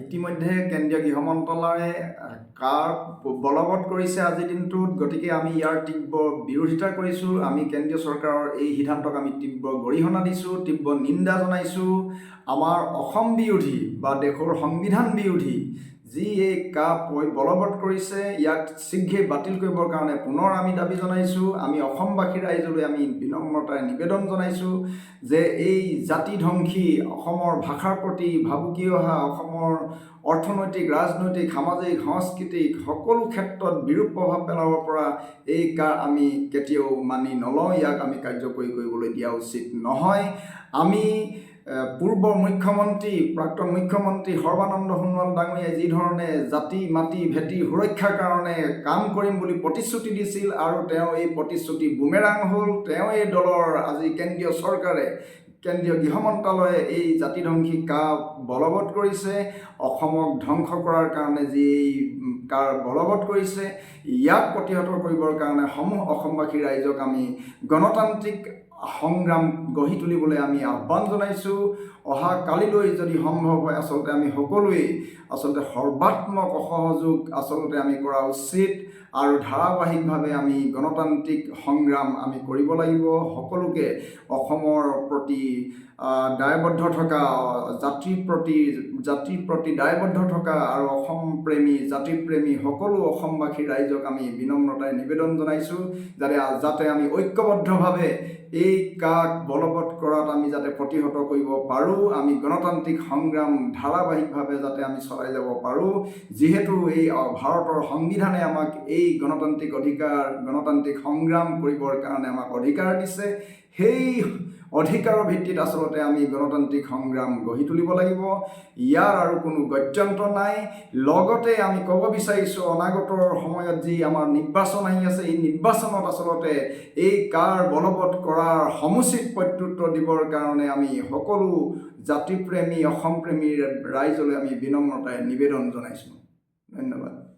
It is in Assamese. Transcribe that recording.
ইতিমধ্যে কেন্দ্ৰীয় গৃহ মন্ত্ৰালয়ে কাৰ বলবৎ কৰিছে আজিৰ দিনটোত গতিকে আমি ইয়াৰ তীব্ৰ বিৰোধিতা কৰিছোঁ। আমি কেন্দ্ৰীয় চৰকাৰৰ এই সিদ্ধান্তক আমি তীব্ৰ গৰিহণা দিছোঁ তীব্ৰ নিন্দা জনাইছোঁ। আমাৰ অসম বিৰোধী বা দেশৰ সংবিধান বিৰোধী যি এই কা বলবৎ কৰিছে ইয়াক শীঘ্ৰে বাতিল কৰিবৰ কাৰণে পুনৰ আমি দাবী জনাইছোঁ। আমি অসমবাসী ৰাইজলৈ আমি বিনম্ৰতাৰে নিবেদন জনাইছোঁ যে এই জাতিধ্বংসী অসমৰ ভাষাৰ প্ৰতি ভাবুকি অহা অসমৰ অৰ্থনৈতিক ৰাজনৈতিক সামাজিক সাংস্কৃতিক সকলো ক্ষেত্ৰত বিৰূপ প্ৰভাৱ পেলাব পৰা এই কাৰ আমি কেতিয়াও মানি নলওঁ ইয়াক আমি কাৰ্যকৰী কৰিবলৈ দিয়া উচিত নহয়। আমি পূৰ্বৰ মুখ্যমন্ত্ৰী প্ৰাক্তন মুখ্যমন্ত্ৰী সৰ্বানন্দ সোণোৱাল ডাঙৰীয়াই যিধৰণে জাতি মাটি ভেটি সুৰক্ষাৰ কাৰণে কাম কৰিম বুলি প্ৰতিশ্ৰুতি দিছিল আৰু তেওঁ এই প্ৰতিশ্ৰুতি বুমেৰাং হ'ল তেওঁ এই দলৰ আজি কেন্দ্ৰীয় চৰকাৰে কেন্দ্ৰীয় গৃহ মন্ত্ৰালয়ে এই জাতিধ্বংসী কা বলবৎ কৰিছে অসমক ধ্বংস কৰাৰ কাৰণে যি কাৰ বলবৎ কৰিছে ইয়াক প্ৰতিহত কৰিবৰ কাৰণে সমূহ অসমবাসী ৰাইজক আমি গণতান্ত্ৰিক সংগ্ৰাম গঢ়ি তুলিবলৈ আমি আহ্বান জনাইছোঁ। অহা কালিলৈ যদি সম্ভৱ হয় আচলতে আমি সকলোৱেই আচলতে সৰ্বাত্মক সহযোগ আচলতে আমি কৰা উচিত আৰু ধাৰাবাহিকভাৱে আমি গণতান্ত্ৰিক সংগ্ৰাম আমি কৰিব লাগিব। সকলোকে অসমৰ প্ৰতি দায়বদ্ধ থকা জাতিৰ প্ৰতি জাতিৰ প্ৰতি দায়বদ্ধ থকা আৰু অসম প্ৰেমী জাতিপ্ৰেমী সকলো অসমবাসী ৰাইজক আমি বিনম্ৰতাৰে নিবেদন জনাইছোঁ যাতে যাতে আমি ঐক্যবদ্ধভাৱে এই কাক বলবৎ কৰাত আমি যাতে প্ৰতিহত কৰিব পাৰোঁ আমি গণতান্ত্ৰিক সংগ্ৰাম ধাৰাবাহিকভাৱে যাতে আমি চলাই যাব পাৰোঁ যিহেতু এই ভাৰতৰ সংবিধানে আমাক এই গণতান্ত্ৰিক অধিকাৰ গণতান্ত্ৰিক সংগ্ৰাম কৰিবৰ কাৰণে আমাক অধিকাৰ দিছে সেই অধিকাৰৰ ভিত্তিত আচলতে আমি গণতান্ত্ৰিক সংগ্ৰাম গঢ়ি তুলিব লাগিব। ইয়াৰ আৰু কোনো গত্যন্তৰ নাই। লগতে আমি ক'ব বিচাৰিছোঁ অনাগতৰ সময়ত যি আমাৰ নিৰ্বাচন আহি আছে এই নিৰ্বাচনত আচলতে এই কাৰ বলবৎ কৰাৰ সমুচিত প্ৰত্যুত্তৰ দিবৰ কাৰণে আমি সকলো জাতিপ্ৰেমী অসমপ্ৰেমী ৰাইজলৈ আমি বিনম্ৰতাৰে নিবেদন জনাইছোঁ। ধন্যবাদ।